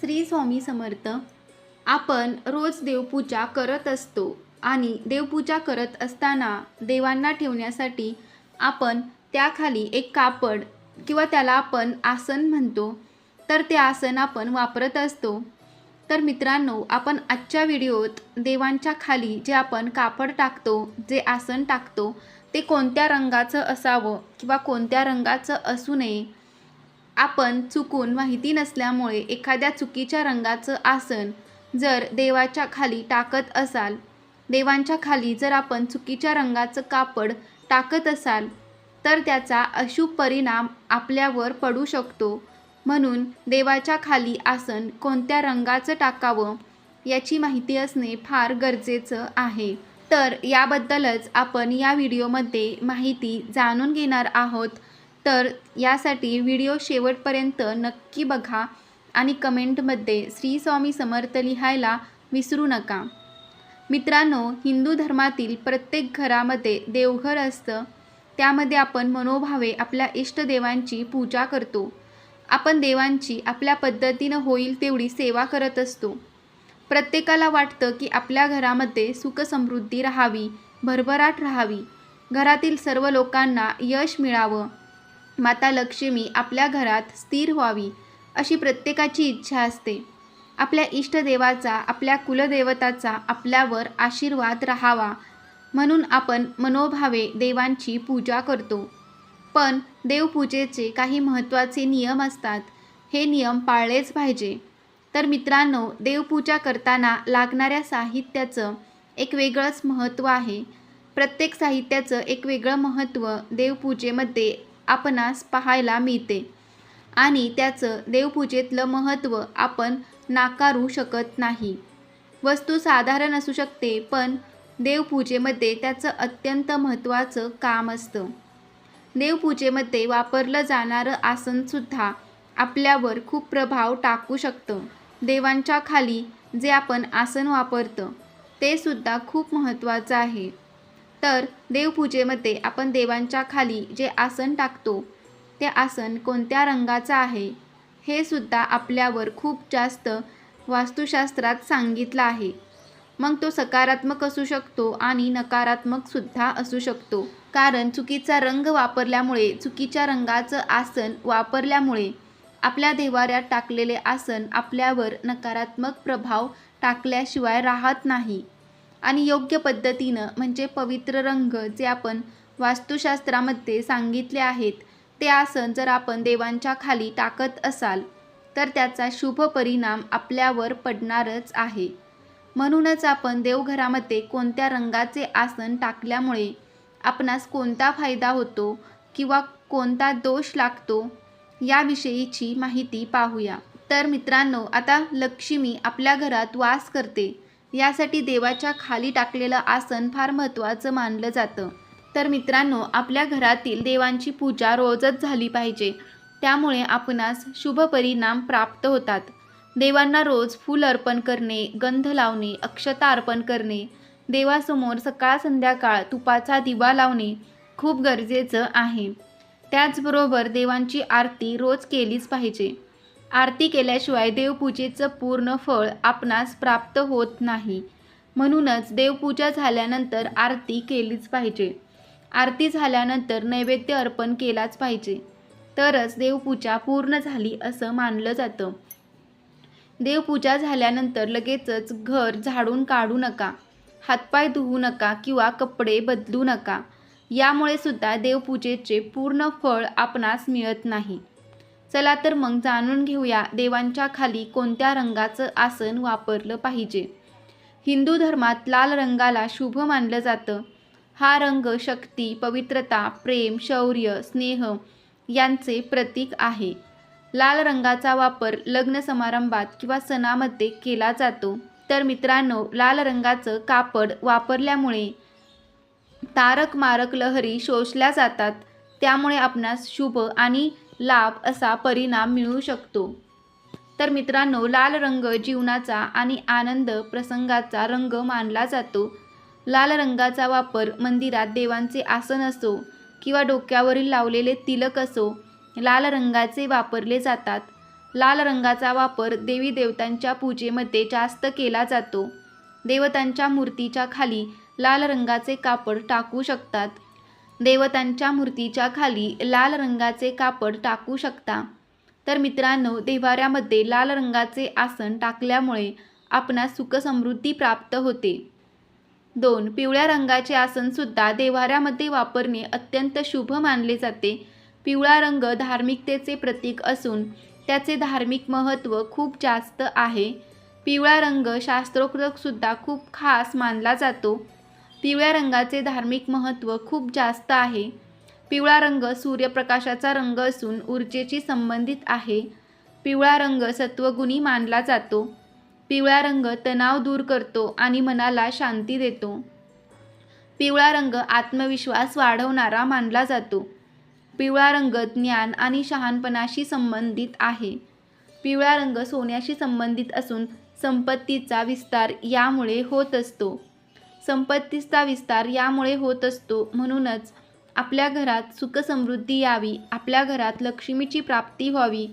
श्री स्वामी समर्थ आपण रोज देवपूजा करत असतो आणि देवपूजा करत असताना देवांना ठेवण्यासाठी आपण त्याखाली एक कापड किंवा त्याला आपण आसन म्हणतो तर ते आसन आपण वापरत असतो. तर मित्रांनो आपण आजच्या व्हिडिओत देवांच्या खाली जे आपण कापड टाकतो जे आसन टाकतो ते कोणत्या रंगाचं असावं किंवा कोणत्या रंगाचं असू नये आपण चुकून माहिती नसल्यामुळे एखाद्या चुकीच्या रंगाचं आसन जर देवाच्या खाली टाकत असाल देवांच्या खाली जर आपण चुकीच्या रंगाचं कापड टाकत असाल तर त्याचा अशुभ परिणाम आपल्यावर पडू शकतो. म्हणून देवाच्या खाली आसन कोणत्या रंगाचं टाकावं याची माहिती असणे फार गरजेचं आहे. तर याबद्दलच आपण या व्हिडिओमध्ये माहिती जाणून घेणार आहोत. तर यासाठी व्हिडिओ शेवटपर्यंत नक्की बघा आणि कमेंटमध्ये श्री स्वामी समर्थ लिहायला विसरू नका. मित्रांनो हिंदू धर्मातील प्रत्येक घरामध्ये देवघर असतं. त्यामध्ये आपण मनोभावे आपल्या इष्टदेवांची पूजा करतो. आपण देवांची आपल्या पद्धतीनं होईल तेवढी सेवा करत असतो. प्रत्येकाला वाटतं की आपल्या घरामध्ये सुखसमृद्धी राहावी भरभराट राहावी. घरातील सर्व लोकांना यश मिळावं. माता लक्ष्मी आपल्या घरात स्थिर व्हावी अशी प्रत्येकाची इच्छा असते. आपल्या इष्टदेवाचा आपल्या कुलदेवताचा आपल्यावर आशीर्वाद राहावा. म्हणून आपण मनोभावे देवांची पूजा करतो. पण देवपूजेचे काही महत्त्वाचे नियम असतात. हे नियम पाळलेच पाहिजे. तर मित्रांनो देवपूजा करताना लागणाऱ्या साहित्याचं एक वेगळंच महत्त्व आहे. प्रत्येक साहित्याचं एक वेगळं महत्त्व देवपूजेमध्ये आपणास पाहायला मिळते. आणि त्याचं देवपूजेतलं महत्त्व आपण नाकारू शकत नाही. वस्तू साधारण असू शकते पण देवपूजेमध्ये त्याचं अत्यंत महत्त्वाचं काम असतं. देवपूजेमध्ये वापरलं जाणारं आसनसुद्धा आपल्यावर खूप प्रभाव टाकू शकतं. देवांच्या खाली जे आपण आसन वापरतं ते सुद्धा खूप महत्त्वाचं आहे. तर देवपूजेमध्ये आपण देवांच्या खाली जे आसन टाकतो ते आसन कोणत्या रंगाचं आहे हे सुद्धा आपल्यावर खूप जास्त वास्तुशास्त्रात सांगितलं आहे. मग तो सकारात्मक असू शकतो आणि नकारात्मकसुद्धा असू शकतो. कारण चुकीचा रंग वापरल्यामुळे चुकीच्या रंगाचं आसन वापरल्यामुळे आपल्या देवाऱ्यात टाकलेले आसन आपल्यावर नकारात्मक प्रभाव टाकल्याशिवाय राहत नाही. आणि योग्य पद्धतीनं म्हणजे पवित्र रंग जे आपण वास्तुशास्त्रामध्ये सांगितले आहेत ते आसन जर आपण देवांच्या खाली टाकत असाल तर त्याचा शुभ परिणाम आपल्यावर पडणारच आहे. म्हणूनच आपण देवघरामध्ये कोणत्या रंगाचे आसन टाकल्यामुळे आपणास कोणता फायदा होतो किंवा कोणता दोष लागतो याविषयीची माहिती पाहूया. तर मित्रांनो आता लक्ष्मी आपल्या घरात वास करते. यासाठी देवाच्या खाली टाकलेलं आसन फार महत्त्वाचं मानलं जातं. तर मित्रांनो आपल्या घरातील देवांची पूजा रोजच झाली पाहिजे. त्यामुळे आपणास शुभ परिणाम प्राप्त होतात. देवांना रोज फूल अर्पण करणे गंध लावणे अक्षता अर्पण करणे देवासमोर सकाळ संध्याकाळ तुपाचा दिवा लावणे खूप गरजेचं आहे. त्याचबरोबर देवांची आरती रोज केलीच पाहिजे. आरती केल्याशिवाय देवपूजेचं पूर्ण फळ आपणास प्राप्त होत नाही. म्हणूनच देवपूजा झाल्यानंतर आरती केलीच पाहिजे. आरती झाल्यानंतर नैवेद्य अर्पण केलाच पाहिजे. तरच देवपूजा पूर्ण झाली असं मानलं जातं. देवपूजा झाल्यानंतर लगेचच घर झाडून काढू नका. हातपाय धुवू नका किंवा कपडे बदलू नका. यामुळे सुद्धा देवपूजेचे पूर्ण फळ आपणास मिळत नाही. चला तर मग जाणून घेऊया देवांच्या खाली कोणत्या रंगाचं आसन वापरलं पाहिजे. हिंदू धर्मात लाल रंगाला शुभ मानलं जातं. हा रंग शक्ती पवित्रता प्रेम शौर्य स्नेह यांचे प्रतीक आहे. लाल रंगाचा वापर लग्न समारंभात किंवा सणामध्ये केला जातो. तर मित्रांनो लाल रंगाचं कापड वापरल्यामुळे तारक मारक लहरी शोषल्या जातात. त्यामुळे आपणास शुभ आणि लाभ असा परिणाम मिळू शकतो. तर मित्रांनो लाल रंग जीवनाचा आणि आनंद प्रसंगाचा रंग मानला जातो. लाल रंगाचा वापर मंदिरात देवांचे आसन असो किंवा डोक्यावरील लावलेले तिलक असो लाल रंगाचे वापरले जातात. लाल रंगाचा वापर देवी देवतांच्या पूजेमध्ये जास्त केला जातो. देवतांच्या मूर्तीच्या खाली लाल रंगाचे कापड टाकू शकतात. देवतांच्या मूर्तीच्या खाली लाल रंगाचे कापड टाकू शकता. तर मित्रांनो देवाऱ्यामध्ये लाल रंगाचे आसन टाकल्यामुळे आपणास सुखसमृद्धी प्राप्त होते. दोन पिवळ्या रंगाचे आसनसुद्धा देवाऱ्यामध्ये वापरणे अत्यंत शुभ मानले जाते. पिवळा रंग धार्मिकतेचे प्रतीक असून त्याचे धार्मिक महत्त्व खूप जास्त आहे. पिवळा रंग शास्त्रोक्तसुद्धा खूप खास मानला जातो. पिवळ्या रंगाचे धार्मिक महत्त्व खूप जास्त आहे. पिवळा रंग सूर्यप्रकाशाचा रंग असून ऊर्जेशी संबंधित आहे. पिवळा रंग सत्वगुणी मानला जातो. पिवळा रंग तणाव दूर करतो आणि मनाला शांती देतो. पिवळा रंग आत्मविश्वास वाढवणारा मानला जातो. पिवळा रंग ज्ञान आणि शहाणपणाशी संबंधित आहे. पिवळा रंग सोन्याशी संबंधित असून संपत्तीचा विस्तार यामुळे होत असतो. संपत्तीचा विस्तार यामुळे होत असतो. म्हणूनच आपल्या घरात सुखसमृद्धी यावी आपल्या घरात लक्ष्मीची प्राप्ती व्हावी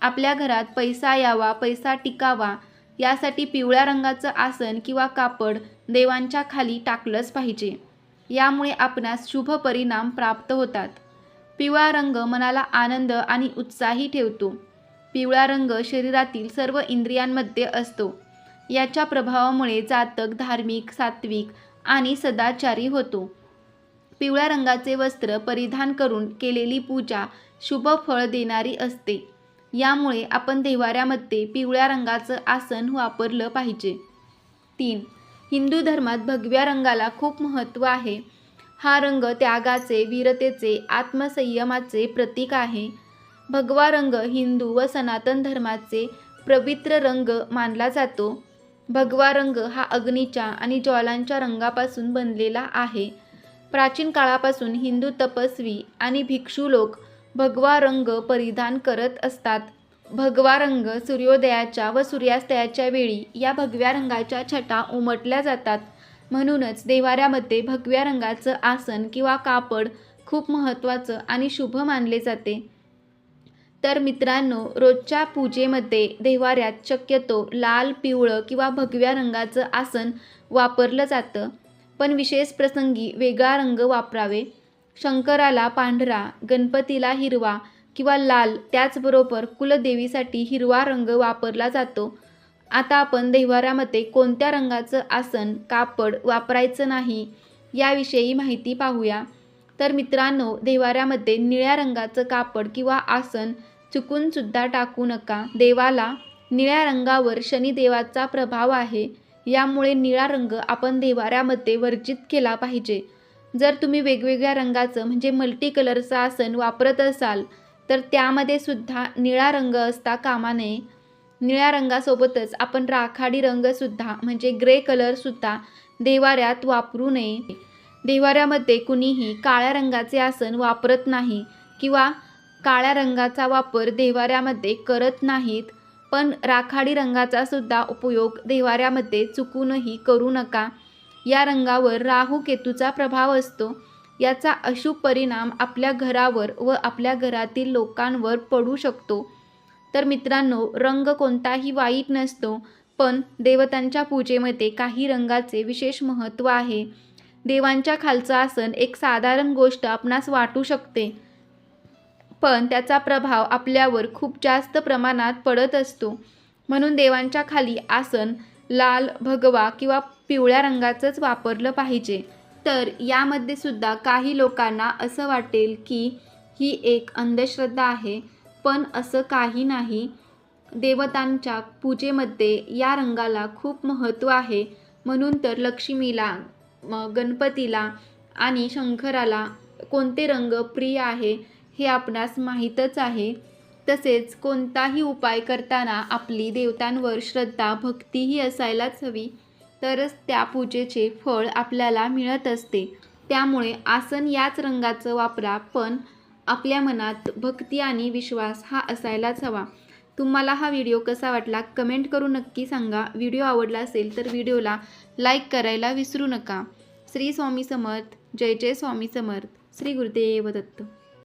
आपल्या घरात पैसा यावा पैसा टिकावा यासाठी पिवळ्या रंगाचं आसन किंवा कापड देवांच्या खाली टाकलंच पाहिजे. यामुळे आपणास शुभ परिणाम प्राप्त होतात. पिवळा रंग मनाला आनंद आणि उत्साही ठेवतो. पिवळा रंग शरीरातील सर्व इंद्रियांमध्ये असतो. याच्या प्रभावामुळे जातक धार्मिक सात्विक आणि सदाचारी होतो. पिवळ्या रंगाचे वस्त्र परिधान करून केलेली पूजा शुभ फळ देणारी असते. यामुळे आपण देवाऱ्यामध्ये पिवळ्या रंगाचं आसन वापरलं पाहिजे. तीन हिंदू धर्मात भगव्या रंगाला खूप महत्त्व आहे. हा रंग त्यागाचे वीरतेचे आत्मसंयमाचे प्रतीक आहे. भगवा रंग हिंदू व सनातन धर्माचे पवित्र रंग मानला जातो. भगवा रंग हा अग्नीच्या आणि ज्वालांच्या रंगापासून बनलेला आहे. प्राचीन काळापासून हिंदू तपस्वी आणि भिक्षू लोक भगवा रंग परिधान करत असतात. भगवा रंग सूर्योदयाच्या व सूर्यास्तयाच्या वेळी या भगव्या रंगाच्या छटा उमटल्या जातात. म्हणूनच देवाऱ्यामध्ये भगव्या रंगाचं आसन किंवा कापड खूप महत्त्वाचं आणि शुभ मानले जाते. तर मित्रांनो रोजच्या पूजेमध्ये देवाऱ्यात शक्यतो लाल पिवळं किंवा भगव्या रंगाचं आसन वापरलं जातं. पण विशेष प्रसंगी वेगळा रंग वापरावे. शंकराला पांढरा गणपतीला हिरवा किंवा लाल त्याचबरोबर कुलदेवीसाठी हिरवा रंग वापरला जातो. आता आपण देवाऱ्यामध्ये कोणत्या रंगाचं आसन कापड वापरायचं नाही याविषयी माहिती पाहूया. तर मित्रांनो देवाऱ्यामध्ये निळ्या रंगाचं कापड किंवा आसन चुकूनसुद्धा टाकू नका. देवाला निळ्या रंगावर शनिदेवाचा प्रभाव आहे. यामुळे निळा रंग आपण देवाऱ्यामध्ये वर्जित केला पाहिजे. जर तुम्ही वेगवेगळ्या रंगाचं म्हणजे मल्टी कलरचं आसन वापरत असाल तर त्यामध्ये सुद्धा निळा रंग असता कामा नये. निळ्या रंगासोबतच आपण राखाडी रंगसुद्धा म्हणजे ग्रे कलरसुद्धा देवाऱ्यात वापरू नये. देवाऱ्यामध्ये कुणीही काळ्या रंगाचे आसन वापरत नाही किंवा काळ्या रंगाचा वापर देवाऱ्यामध्ये करत नाहीत पण राखाडी रंगाचा सुद्धा उपयोग देवाऱ्यामध्ये चुकूनही करू नका. या रंगावर राहू केतूचा प्रभाव असतो. याचा अशुभ परिणाम आपल्या घरावर व आपल्या घरातील लोकांवर पडू शकतो. तर मित्रांनो रंग कोणताही वाईट नसतो पण देवतांच्या पूजेमध्ये काही रंगाचे विशेष महत्त्व आहे. देवांच्या खालचं आसन एक साधारण गोष्ट आपणास वाटू शकते. पण त्याचा प्रभाव आपल्यावर खूप जास्त प्रमाणात पडत असतो. म्हणून देवांच्या खाली आसन लाल भगवा किंवा पिवळ्या रंगाचंच वापरलं पाहिजे. तर यामध्ये सुद्धा काही लोकांना असं वाटेल की ही एक अंधश्रद्धा आहे पण असं काही नाही. देवतांच्या पूजेमध्ये या रंगाला खूप महत्त्व आहे. म्हणून तर लक्ष्मीला गणपतीला आणि शंकराला कोणते रंग प्रिय आहे हे आपणास माहीतच आहे. तसेच कोणताही उपाय करताना आपली देवतांवर श्रद्धा भक्तीही असायलाच हवी. तरच त्या पूजेचे फळ आपल्याला मिळत असते. त्यामुळे आसन याच रंगाचं वापरा पण आपल्या मनात भक्ती आणि विश्वास हा असायलाच हवा. तुम्हाला हा व्हिडिओ कसा वाटला कमेंट करून नक्की सांगा. व्हिडिओ आवडला असेल तर व्हिडिओला लाईक करायला विसरू नका. श्री स्वामी समर्थ. जय जय स्वामी समर्थ. श्री गुरुदेव दत्त.